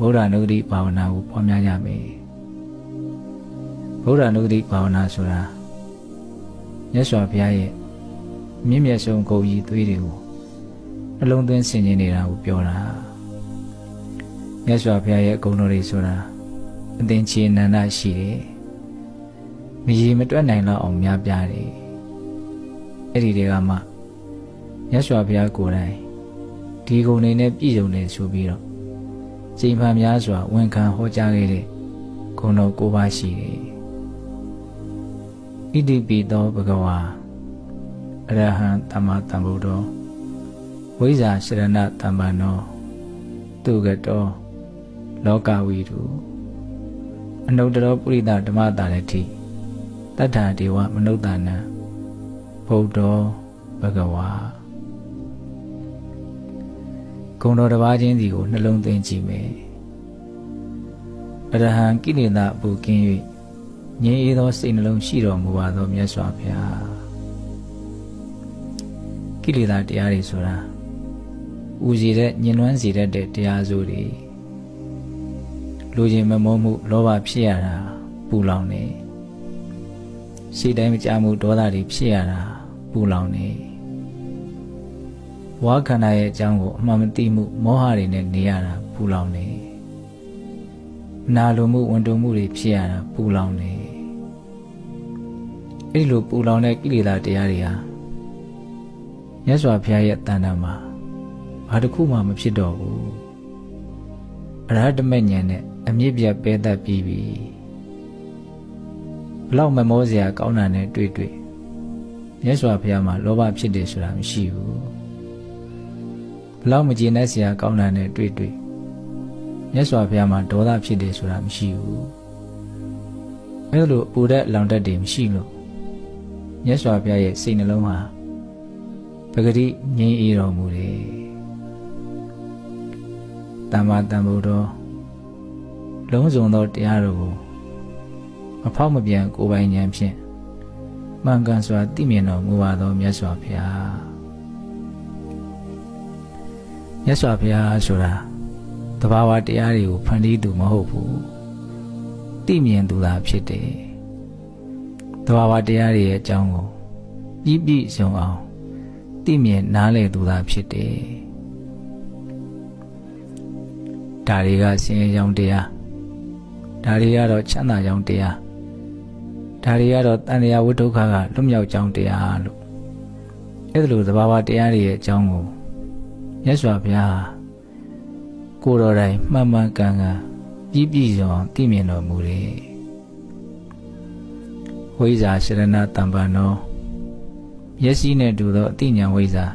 ဗုဒ္ဓနုဒတိဘာဝနာကိုပွားများကြမယ်ဗုဒ္ဓနုဒတိဘာဝနာဆိုတာမြတ်စွာဘုရားရဲ့မြင့်မြတ်ဆုံးဂုဏ်ကြီးသွေးတွေကိုနှလုံးသွင်းဆင်ခြင်နေတာကိုပြောတာမြတ်စွာဘုရားရဲ့ဂုဏ်တော်တွေဆိုတာအသင်ချေနန္ဒရှိတယ်မရေမတွက်နိုင်တော့အောင်များပြားတယ်အဲ့ဒီတွေကမှမြတ်စွာဘုရားကိုယ်တိုင်ဒီဂုဏ်တွေနဲ့ပြည့်စုံတယ်ဆိုပြီးတော့ ချိန်မှန်များစွာဝန်ခံဟောကြားခဲ့တဲ့ဂုဏ်တော်၉ပါးရှိတယ်ဣတိပိသောဘဂဝါအရဟံသမ္မာသမ္ဗုဒ္ဓောဝိဇာရှရဏတမ္ပန္နောသူကတောလောကဝီတုအနုတ္တရောပုရိသဓမ္မတာရတိတတ္ထာဒေဝမနုဿာနံဗုဒ္ဓောဘဂဝါ ဂုံတော်တစ်ပါးချင်းစီကိုနှလုံးသွင်းကြည့်မယ်အရဟံကိလေသာအပူကင်း၍ငြိမ်းအေးသောစိတ်နှလုံးရှိတော်မူပါသောမြတ်စွာဘုရားကိလေသာတရားတွေဆိုတာဦးစီတဲ့ညင်နွမ်းစီတတ်တဲ့တရားစုတွေလူချင်းမမောမှုလောဘဖြစ်ရတာပူလောင်နေစိတ်တိုင်းမကြမှုဒေါသတွေဖြစ်ရတာပူလောင်နေ ဝါခန္ဓာရဲ့အကြောင်းကိုအမှန်မသိမှုမောဟတွေနဲ့နေရတာပူလောင်နေနာလိုမှုဝန်တုံမှုတွေဖြစ်ရတာပူလောင်နေအဲ့ဒီလိုပူလောင်တဲ့ကိလေသာတရားတွေဟာမြတ်စွာဘုရားရဲ့တန်တမ်းမှာဘာတစ်ခုမှမဖြစ်တော့ဘူးအရဟတမေဉာဏ်နဲ့အမြင့်ပြတ်ပဲတတ်ပြီးပြီဘလောက်မမောစရာကောင်းတာနဲ့တွေ့တွေ့မြတ်စွာဘုရားမှာလောဘဖြစ်တယ်ဆိုတာမရှိဘူးဘ လောက်မကျေနပ်စရာကောင်းတာနဲ့တွေ့တွေ့မြတ်စွာဘုရားမှာဒေါသဖြစ်တယ်ဆိုတာမရှိဘူးအဲလိုပူတဲ့အလောင်တက်တွေမရှိလို့မြတ်စွာဘုရားရဲ့စိတ်နှလုံးဟာပဂတိငြိမ်းအေးတော်မူတယ်တမ္မာတမ္ဗုဒ္ဓောလုံးစုံသောတရားတို့ကိုမဖောက်မပြန်ကိုယ်ပိုင်ဉာဏ်ဖြင့်မှန်ကန်စွာသိမြင်တော်မူပါသောမြတ်စွာဘုရား မြတ်စွာဘုရားဆိုတာတဘာဝတရားတွေကိုဖန်တီးသူမဟုတ်ဘူးသိမြင်သူသာဖြစ်တယ်တဘာဝတရားတွေရဲ့အကြောင်းကိုပြည့်ပြည့်စုံအောင်သိမြင်နားလည်သူသာဖြစ်တယ်ဒါတွေကဆင်းရဲကြောင်းတရားဒါတွေကတော့ချမ်းသာကြောင်းတရားဒါတွေကတော့တန်တရားဝိဒုက္ခကလွတ်မြောက်ကြောင်းတရားလို့အဲ့ဒါလိုသဘာဝတရားတွေရဲ့အကြောင်းကို မြတ်စွာဘုရားကိုယ်တော်တိုင်မှန်မှန်ကန်ကန်ပြည့်ပြည့်စုံအောင်သိမြင်တော်မူတယ်ဝိဇာရှရဏတမ္ပန္နောမျက်စိနဲ့တူသောအတိညာဝိဇ္ဇာ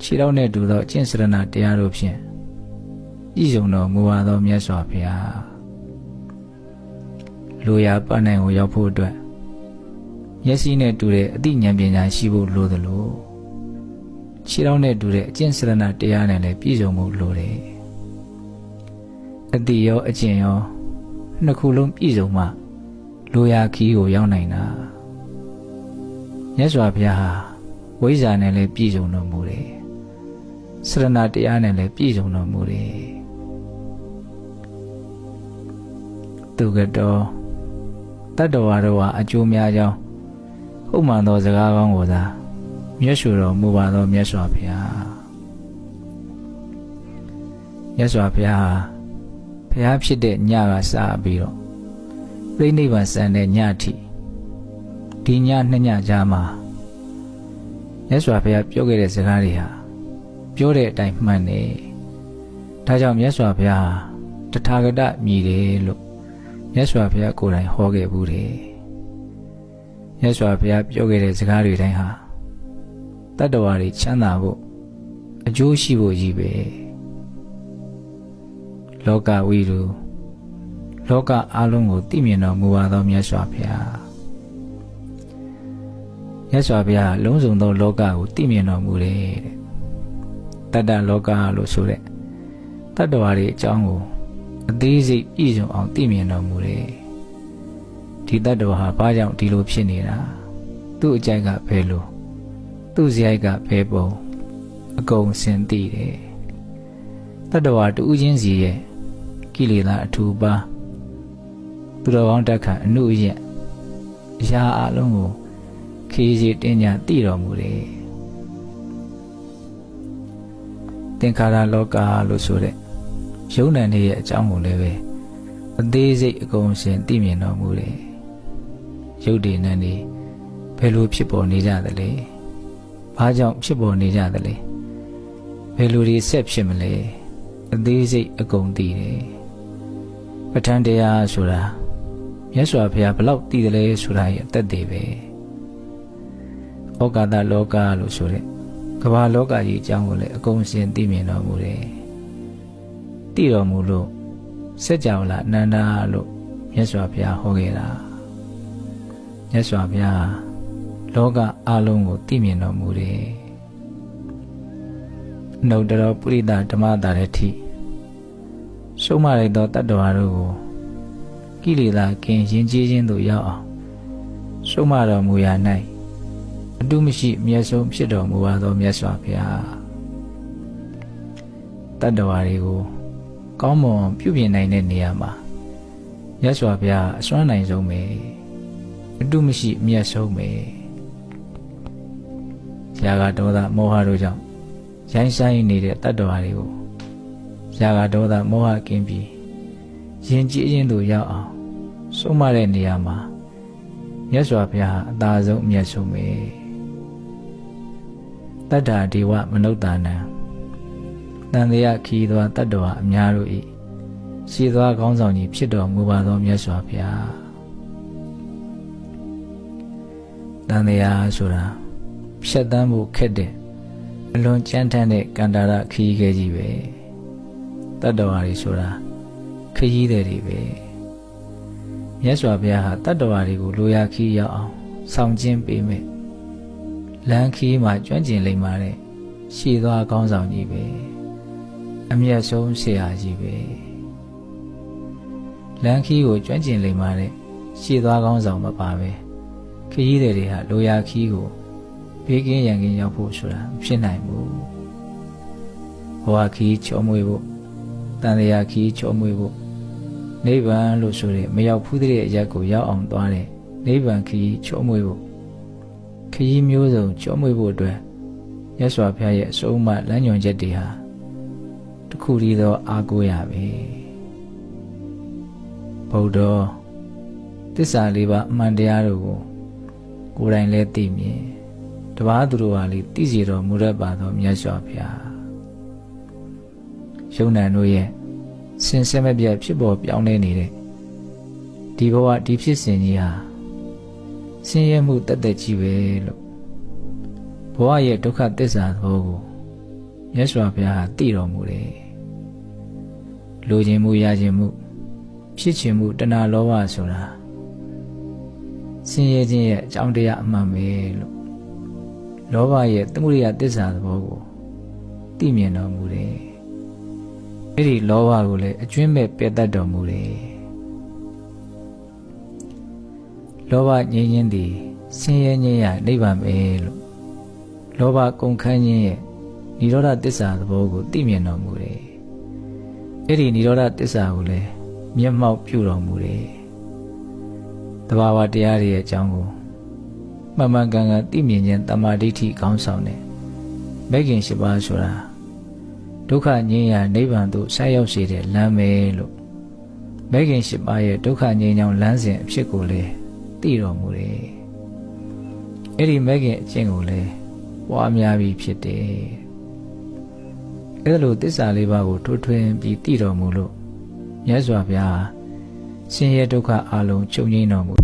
ခြေထောက်နဲ့တူသောအကျင့်စရဏတရားတို့ဖြင့်ပြည့်စုံတော်မူပါသောမြတ်စွာဘုရားလူရာပတ်နိုင်ကိုရောက်ဖို့အတွက်မျက်စိနဲ့တူတဲ့အတိညာပညာရှိဖို့လိုသလို ခြေထောက်နဲ့တူတဲ့အကျင့်စရဏတရားနဲ့လည်းပြည့်စုံဖို့လိုတယ်အတိရောအကျင့်ရောနှစ်ခုလုံးပြည့်စုံမှလူရာခီးကိုရောက်နိုင်တာမြတ်စွာဘုရားဟာဝိဇ္ဇာနဲ့လည်းပြည့်စုံတော်မူတယ်။စရဏတရားနဲ့လည်းပြည့်စုံတော်မူတယ်။သူကတော်တတ္တဝါတို့ဟာအကျိုးများကြောင်းဟုတ်မှန်သောစကားကောင်းကိုသာ မြတ်စွာတော်မူပါသောမြတ်စွာဘုရား။မြတ်စွာဘုရားဟာဘုရားဖြစ်တဲ့ညကစပြီးတော့ပြိဋိဘံစံတဲ့ညအထိဒီညနှစ်ညကြားမှာမြတ်စွာဘုရားပြောခဲ့တဲ့စကားတွေဟာပြောတဲ့အတိုင်းမှန်တယ်။ဒါကြောင့်မြတ်စွာဘုရားတထာဂတမြည်တယ်လို့မြတ်စွာဘုရားကိုယ်တိုင်ဟောခဲ့ဘူးတယ်။မြတ်စွာဘုရားပြောခဲ့တဲ့စကားတွေတိုင်းဟာ တတ္တဝါတွေချမ်းသာဖို့အကျိုးရှိဖို့ကြီးပဲ။လောကဝိရုလောကအလုံးကိုသိမြင်တော်မူပါသောမြတ်စွာဘုရားမြတ်စွာဘုရားလုံးစုံသောလောကကိုသိမြင်တော်မူတယ်တဲ့တတ္တလောကလို့ဆိုတဲ့တတ္တဝါတွေအကြောင်းကိုအသေးစိတ်ပြည့်စုံအောင်သိမြင်တော်မူတယ်ဒီတတ္တဝါဟာဘာကြောင့်ဒီလိုဖြစ်နေတာသူ့အကြိုက်ကဘယ်လို သူ့ဇယိုက်ကဘယ်ပုံအကုန်စင်သိတယ်တတ္တဝါတူးချင်းစီရဲ့ကိလေသာအထူပါသူတော်ကောင်းတက်ခအနုယက်အရာအလုံးကိုခေးစီတင်ညာတည်တော်မူတယ်သင်္ခါရလောကလို့ဆိုတဲ့ယုံနံနေရဲ့အကြောင်းကိုလည်းပဲအသေးစိတ်အကုန်ရှင်သိမြင်တော်မူတယ်ရုပ်တည်နံနေဘယ်လိုဖြစ်ပေါ်နေကြသလဲ ဘာကြောင့်ဖြစ်ပေါ်နေကြသလဲဘယ်လိုတွေဆက်ဖြစ်မလဲအသေးစိတ်အကုန်သိတယ်ပဋ္ဌာန်းတရားဆိုတာမြတ်စွာဘုရားဘလောက်သိတယ်လဲဆိုတာရဲ့အသက်တွေပဲဩကာသလောကလို့ဆိုတဲ့ကမ္ဘာလောကကြီးအကြောင်းကိုလည်းအကုန်ရှင်းသိမြင်တော်မူတယ်သိတော်မူလို့စัจ java လာအနန္တလို့မြတ်စွာဘုရားဟောခဲ့တာမြတ်စွာဘုရား လောကအလုံးကိုသိမြင်တော်မူတယ်နှုတ်တော်ပုရိသဓမ္မတာရတိရှုံးမလိုက်သောတတ္တဝါတို့ကိုကိလေသာကင်ရင်ကျေးခြင်းသို့ရောက်အောင်ရှုံးမတော်မူရာ၌အတုမရှိအမျက်ဆုံးဖြစ်တော်မူပါသောမြတ်စွာဘုရားတတ္တဝါတွေကိုကောင်းမွန်ပြုပြင်နိုင်တဲ့နေရာမှာမြတ်စွာဘုရားအစွမ်းနိုင်ဆုံးပဲအတုမရှိအမျက်ဆုံးပဲ ဇာကဒေါသမောဟတို့ကြောင့်ရိုင်းဆိုင်နေတဲ့တတ္တဝါတွေကိုဇာကဒေါသမောဟကင်းပြီးယဉ်ကျေးခြင်းတို့ရောက်အောင်ဆုံးမတဲ့နေရာမှာမြတ်စွာဘုရားအသာဆုံးအမျက်ဆုံးပဲတတ္တာဒေဝမနုဿာနံတန်တရားခီးသောတတ္တဝါအများတို့၏ရှိသောကောင်းဆောင်ကြီးဖြစ်တော်မူပါသောမြတ်စွာဘုရားတန်တရားဆိုတာ ဖြတ်တန်းဖို့ခက်တဲ့အလွန်ကြမ်းတမ်းတဲ့ကန္တာရခီးခဲကြီးပဲတတ္တဝါတွေဆိုတာခရီးတဲ့တွေပဲမြတ်စွာဘုရားဟာတတ္တဝါတွေကိုလိုရာခီးရောက်အောင်ဆောင်ကျင်းပေးမယ်လမ်းခီးမှာကျွမ်းကျင်လိမ့်ပါတဲ့ရှည်သွားကောင်းဆောင်ကြီးပဲအမျက်ဆုံးဆရာကြီးပဲလမ်းခီးကိုကျွမ်းကျင်လိမ့်ပါတဲ့ရှည်သွားကောင်းဆောင်မပါပဲခရီးတဲ့တွေဟာလိုရာခီးကို ဘေးကင်းရန်ကင်းရောက်ဖို့ဆိုတာမဖြစ်နိုင်ဘူးဘဝခီးချောမွေဖို့တန်တရားခီးချောမွေဖို့နိဗ္ဗာန်လို့ဆိုတဲ့မရောက်ဖူးတဲ့အရက်ကိုရောက်အောင်သွားတဲ့နိဗ္ဗာန်ခီးချောမွေဖို့ခရီးမျိုးစုံချောမွေဖို့အတွက်ရသော်ဘုရားရဲ့အဆုံးအမလမ်းညွှန်ချက်တွေဟာတခုတည်းသောအာကိုရပဲဗုဒ္ဓသစ္စာလေးပါးအမှန်တရားတို့ကိုကိုယ်တိုင်လည်းသိမြင် တပားသူတို့ဟာလေသိစီတော်မူရပါသောမြတ်စွာဘုရားယုံနံတို့ရဲ့စင်ဆက်မပြတ်ဖြစ်ပေါ်ပြောင်းလဲနေတဲ့ဒီဘဝဒီဖြစ်စဉ်ကြီးဟာဆင်းရဲမှုတသက်ကြီးပဲလို့ဘဝရဲ့ဒုက္ခသစ္စာသဘောကိုမြတ်စွာဘုရားဟာသိတော်မူတယ်လိုချင်မှုရချင်မှုဖြစ်ချင်မှုတဏှာလောဘဆိုတာဆင်းရဲခြင်းရဲ့အကြောင်းတရားအမှန်ပဲလို့ လောဘရဲ့သမှုရိယသစ္စာသဘောကိုသိမြင်တော်မူတယ်အဲ့ဒီလောဘကိုလည်းအကျွင်းမဲ့ပယ်တတ်တော်မူတယ်လောဘငြိမ်းခြင်းသည်ဆင်းရဲခြင်းရနိဗ္ဗာန်ပဲလို့လောဘကုန်ခန်းခြင်းရဲ့និရောဓသစ္စာသဘောကိုသိမြင်တော်မူတယ်အဲ့ဒီនិရောဓသစ္စာကိုလည်းမျက်မှောက်ပြုတော်မူတယ်တဘာဝတရားတွေရဲ့အကြောင်းကို မှန်မှန်ကန်ကန်သိမြင်ခြင်းတမာဒိဋ္ဌိကောင်းဆောင်တယ်မဂ်ခင်ရှိပါဆိုတာဒုက္ခငြိမ်းရာနိဗ္ဗာန်သို့ဆက်ရောက်စေတဲ့လမ်းပဲလို့မဂ်ခင်ရှိပါရဲ့ဒုက္ခငြိမ်းချောင်းလမ်းစဉ်အဖြစ်ကိုလည်းသိတော်မူတယ်အဲ့ဒီမဂ်ခင်အကျင့်ကိုလည်းပွားများပြီးဖြစ်တယ်အဲ့ဒါလိုတစ္ဆာလေးပါးကိုထွထွင်းပြီးသိတော်မူလို့မြတ်စွာဘုရားဆင်းရဲဒုက္ခအလုံးချုပ်ငြိမ်းတော်မူ